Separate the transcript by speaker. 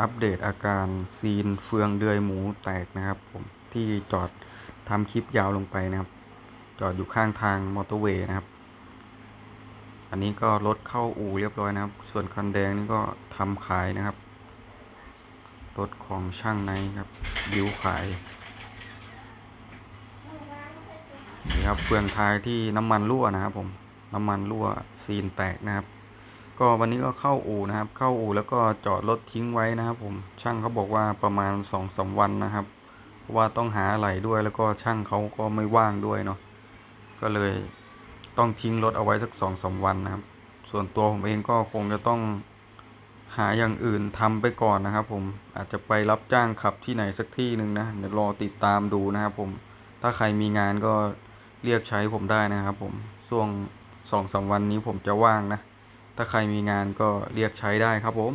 Speaker 1: อัปเดตอาการซีนเฟืองเดือยหมูแตกนะครับผมที่จอดทำคลิปยาวลงไปนะครับ จอดอยู่ข้างทางมอเตอร์เวย์นะครับ อันนี้ก็รถเข้าอู่เรียบร้อยนะครับ ส่วนคันแดงนี่ก็ทำขายนะครับ รถของช่างในครับบิวขายนี่ครับเฟืองท้ายที่น้ำมันรั่วนะครับผมน้ำมันรั่วซีนแตกนะครับ ก็วันนี้ก็เข้าอู่นะครับ เข้าอู่แล้วก็จอดรถทิ้งไว้นะครับ ผมช่างเขาบอกว่าประมาณสองสามวันนะครับเพราะว่าต้องหาอะไหล่ด้วยแล้วก็ช่างเขาก็ไม่ว่างด้วยเนาะก็เลยต้องทิ้งรถเอาไว้สักสองสามวันนะครับ ส่วนตัวผมเองก็คงจะต้องหาอย่างอื่นทำไปก่อนนะครับ ผมอาจจะไปรับจ้างขับที่ไหนสักที่หนึ่งนะเดี๋ยวรอติดตามดูนะครับ ผมถ้าใครมีงานก็เรียกใช้ผมได้นะครับ ผมช่วงสองสามวันนี้ผมจะว่างนะ ถ้าใครมีงานก็เรียกใช้ได้ครับผม